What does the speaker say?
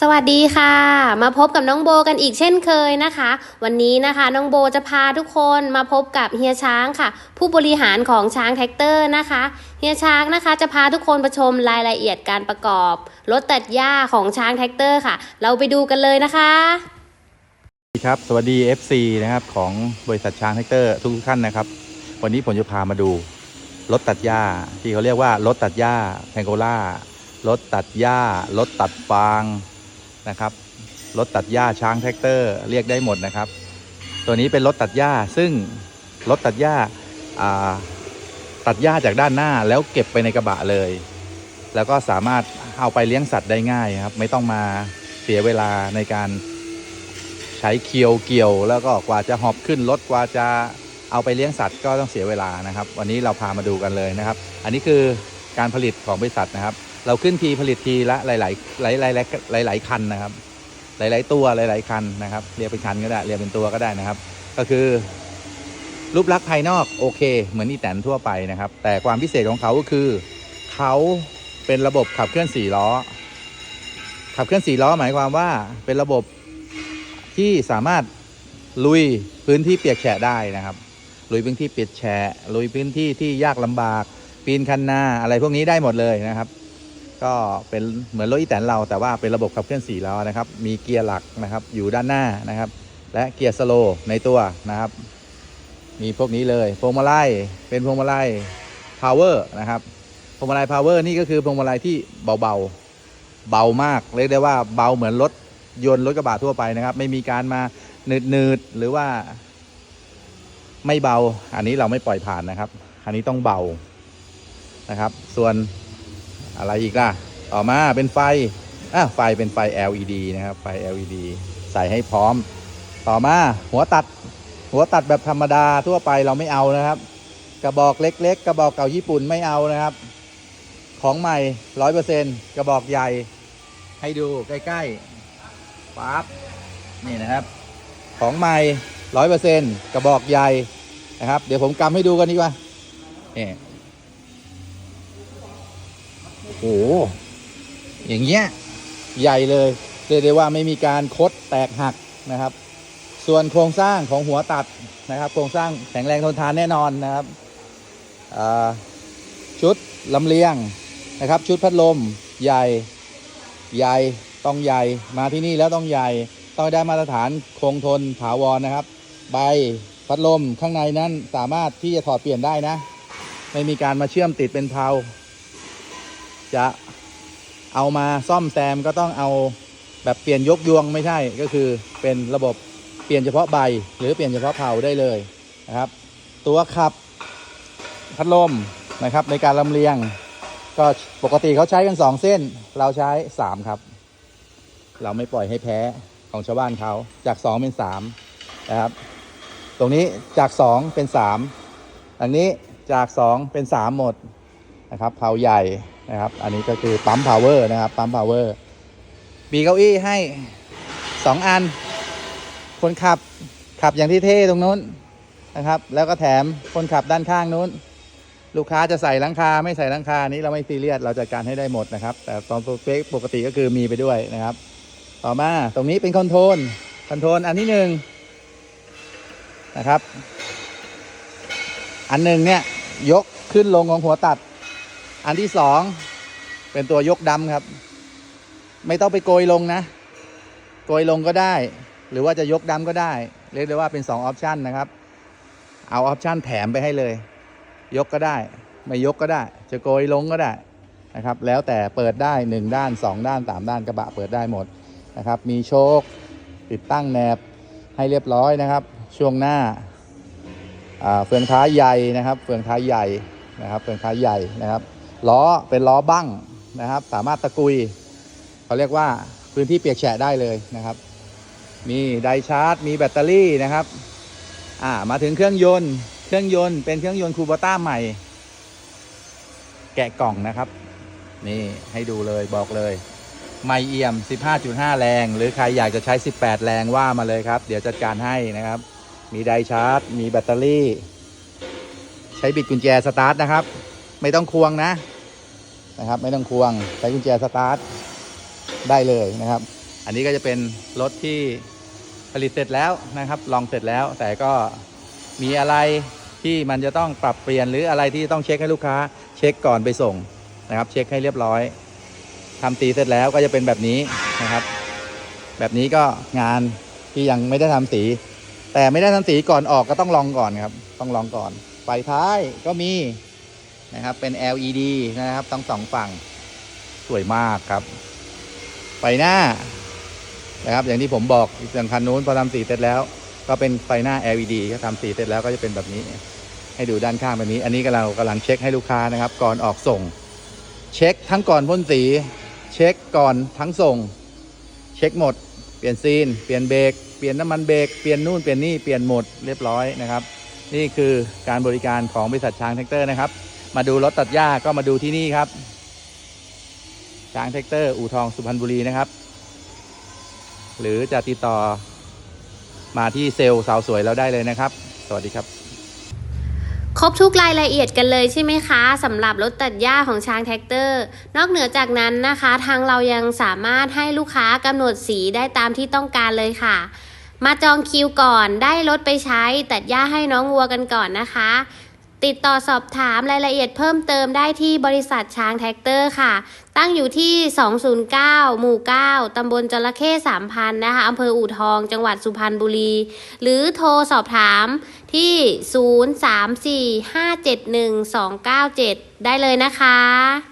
สวัสดีค่ะ มาพบกับน้องโบกันอีกเช่นเคยนะคะ วันนี้นะคะน้องโบจะพาทุกคนมาพบกับเฮียช้างค่ะ ผู้บริหารของช้างแท็กเตอร์นะคะเฮียช้างนะคะจะพาทุกคนไปชมรายละเอียดการประกอบรถตัดหญ้าของช้างแท็กเตอร์ค่ะ เราไปดูกันเลยนะคะสวัสดีครับสวัสดี FC นะครับของบริษัทช้างแท็กเตอร์ทุกท่านนะครับ วันนี้ผมจะพามาดูรถตัดหญ้าที่เขาเรียกว่ารถตัดหญ้าแพงโกล่ารถตัดหญ้ารถตัดฟาง นะครับรถตัดหญ้าช้างแท็กเตอร์เรียกได้หมดนะครับ ตัวนี้เป็นรถตัดหญ้าซึ่งรถตัดหญ้าตัดหญ้าจากด้านหน้าแล้วเก็บไปในกระบะเลย แล้วก็สามารถเอาไปเลี้ยงสัตว์ได้ง่ายครับ ไม่ต้องมาเสียเวลาในการใช้เคียวเกี่ยว แล้วก็กว่าจะหอบขึ้นรถกว่าจะเอาไปเลี้ยงสัตว์ก็ต้องเสียเวลานะครับ วันนี้เราพามาดูกันเลยนะครับ อันนี้คือการผลิตของบริษัทนะครับ เราขึ้นทีผลิตทีละหลายๆหลายๆหลายๆหลายๆคันนะครับ หลายๆตัวหลายๆคันนะครับเรียกเป็นคันก็ได้เรียกเป็นตัวก็ได้นะครับ ก็คือ รูปลักษณ์ภายนอกโอเค เหมือนอีแตนทั่วไปนะครับ แต่ความพิเศษของเขาก็คือเขาเป็นระบบขับเคลื่อนสี่ล้อ ขับเคลื่อนสี่ล้อหมายความว่าเป็นระบบที่สามารถลุยพื้นที่เปียกแฉะได้นะครับ ลุยพื้นที่เปียกแฉะลุยพื้นที่ที่ยากลำบาก ปีนคันนาอะไรพวกนี้ได้หมดเลยนะครับ ก็เป็นเหมือนรถอีแตนเราแต่ว่าเป็นระบบขับเคลื่อนสี่ล้อนะครับ มีเกียร์หลักนะครับอยู่ด้านหน้านะครับ และเกียร์สโลว์ในตัวนะครับ มีพวกนี้เลยพวงมาลัยเป็นพวงมาลัย power นะครับพวงมาลัย power นี่ก็คือพวงมาลัยที่เบาๆเบามากเรียกได้ว่าเบาเหมือนรถยนต์รถกระบะทั่วไปนะครับ ไม่มีการมาหนืดหนืดๆหรือว่า ไม่เบา อันนี้เราไม่ปล่อยผ่านนะครับ อันนี้ต้องเบานะครับ ส่วน อะไรอีกล่ะ ต่อมาเป็นไฟอะไฟเป็นไฟ LED นะครับ ไฟ LED ใส่ให้พร้อม ต่อมาหัวตัด หัวตัดแบบธรรมดาทั่วไปเราไม่เอานะครับ กระบอกเล็ก ๆ กระบอกเก่าญี่ปุ่นไม่เอานะครับ ของใหม่ร้อยเปอร์เซ็นกระบอกใหญ่ ให้ดูใกล้ๆปั๊บนี่นะครับ ของใหม่ร้อยเปอร์เซ็นกระบอกใหญ่นะครับ เดี๋ยวผมกำให้ดูกันดีกว่าเนี่โอ้โหอย่างเงี้ยใหญ่เลยเรียกได้ว่าไม่มีการคดแตกหักนะครับ ส่วนโครงสร้างของหัวตัดนะครับ โครงสร้างแข็งแรงทนทานแน่นอนนะครับชุดลำเลียงนะครับ ชุดพัดลมใหญ่ใหญ่ต้องใหญ่มาที่นี่แล้วต้องใหญ่ต้องได้มาตรฐานคงทนถาวรนะครับ ใบพัดลมข้างในนั้นสามารถที่จะถอดเปลี่ยนได้นะ ไม่มีการมาเชื่อมติดเป็นเพลา จะเอามาซ่อมแซมก็ต้องเอาแบบเปลี่ยนยกยวงไม่ใช่ก็คือเป็นระบบเปลี่ยนเฉพาะใบ หรือเปลี่ยนเฉพาะเพลาได้เลยนะครับ ตัวขับพัดลมนะครับในการลำเลียง ก็ปกติเขาใช้กันสองเส้น เราใช้สามครับ เราไม่ปล่อยให้แพ้ของชาวบ้านเขาจากสองเป็นสามนะครับ ตรงนี้จากสองเป็นสามอันนี้จากสองเป็นสามหมดนะครับเผาใหญ่นะครับ อันนี้ก็คือปั๊มพาวเวอร์นะครับ ปั๊มพาวเวอร์มีเก้าอี้ให้สองอัน คนขับขับอย่างที่เท่ตรงนู้นนะครับ แล้วก็แถมคนขับด้านข้างนู้น ลูกค้าจะใส่หลังคาไม่ใส่หลังคานี้เราไม่ซีเรียสเราจัดการให้ได้หมดนะครับ แต่ตอนสเปคปกติก็คือมีไปด้วยนะครับ ต่อมาตรงนี้เป็นคอนโทรลคอนโทรลอันที่หนึ่งนะครับ อันหนึ่งเนี่ยยกขึ้นลงของหัวตัด อันที่สองเป็นตัวยกดำครับ ไม่ต้องไปโกยลงนะ โกยลงก็ได้ หรือว่าจะยกดำก็ได้ เรียกได้ว่าเป็น2ออปชันนะครับ เอาออปชันแถมไปให้เลย ยกก็ได้ ไม่ยกก็ได้ จะโกยลงก็ได้นะครับ แล้วแต่เปิดได้ 1 ด้าน 2 ด้าน 3 ด้านกระบะเปิดได้หมดนะครับ มีโชคติดตั้งแหนบให้เรียบร้อยนะครับ ช่วงหน้าอ่าเฟืองท้ายใหญ่นะครับ เฟืองท้ายใหญ่นะครับ เฟืองท้ายใหญ่นะครับ ล้อเป็นล้อบั้งนะครับ สามารถตะกุยเขาเรียกว่าพื้นที่เปียกแฉะได้เลยนะครับ มีไดชาร์จ มีแบตเตอรี่นะครับ อ่ามาถึงเครื่องยนต์ เครื่องยนต์เป็นเครื่องยนต์คูบต้าใหม่ แกะกล่องนะครับ นี่ให้ดูเลยบอกเลยไม่เอี่ยม 15.5 แรง หรือใครอยากจะใช้ 18 แรงว่ามาเลยครับ เดี๋ยวจัดการให้นะครับ มีไดชาร์จ มีแบตเตอรี่ ใช้บิดกุญแจสตาร์ทนะครับ ไม่ต้องควงนะ นะครับ ไม่ต้องควงใช้กุญแจสตาร์ทได้เลยนะครับ อันนี้ก็จะเป็นรถที่ผลิตเสร็จแล้วนะครับ ลองเสร็จแล้ว แต่ก็มีอะไรที่มันจะต้องปรับเปลี่ยนหรืออะไรที่ต้องเช็คให้ลูกค้า เช็คก่อนไปส่งนะครับ เช็คให้เรียบร้อยทำสีเสร็จแล้วก็จะเป็นแบบนี้นะครับ แบบนี้ก็งานที่ยังไม่ได้ทำสี แต่ไม่ได้ทำสีก่อนออกก็ต้องลองก่อนครับ ต้องลองก่อนไฟท้ายก็มี นะครับ เป็น LED นะครับทั้งสองฝั่งสวยมากครับ ไฟหน้านะครับ อย่างที่ผมบอกอย่างคันนู้นพอทำสีเสร็จแล้ว ก็เป็นไฟหน้า LED ก็ทำสีเสร็จแล้วก็จะเป็นแบบนี้ ให้ดูด้านข้างแบบนี้ อันนี้ก็เรากำลังเช็คให้ลูกค้านะครับ ก่อนออกส่ง เช็คทั้งก่อนพ่นสี เช็คก่อนทั้งส่ง เช็คหมด เปลี่ยนซีน เปลี่ยนเบรกเปลี่ยนน้ำมันเบรกเปลี่ยนนู่นเปลี่ยนนี่เปลี่ยนหมดเรียบร้อยนะครับ นี่คือการบริการของบริษัทช้างแท็กเตอร์นะครับ มาดูรถตัดหญ้าก็มาดูที่นี่ครับ ช้างแท็กเตอร์ อู่ทองสุพรรณบุรีนะครับ หรือจะติดต่อมาที่เซลล์สาวสวยเราได้เลยนะครับ สวัสดีครับ ครบทุกรายละเอียดกันเลยใช่ไหมคะสำหรับรถตัดหญ้าของช้างแท็กเตอร์ นอกเหนือจากนั้นนะคะ ทางเรายังสามารถให้ลูกค้ากำหนดสีได้ตามที่ต้องการเลยค่ะ มาจองคิวก่อนได้รถไปใช้ตัดหญ้าให้น้องวัวกันก่อนนะคะ ติดต่อสอบถามรายละเอียดเพิ่มเติมได้ที่บริษัทช้างแท็กเตอร์ค่ะ ตั้งอยู่ที่ 209 หมู่ 9 ตำบลจระเข้3,000นะคะอำเภออู่ทอง จังหวัดสุพรรณบุรี หรือโทรสอบถามที่ 034 571 297 ได้เลยนะคะ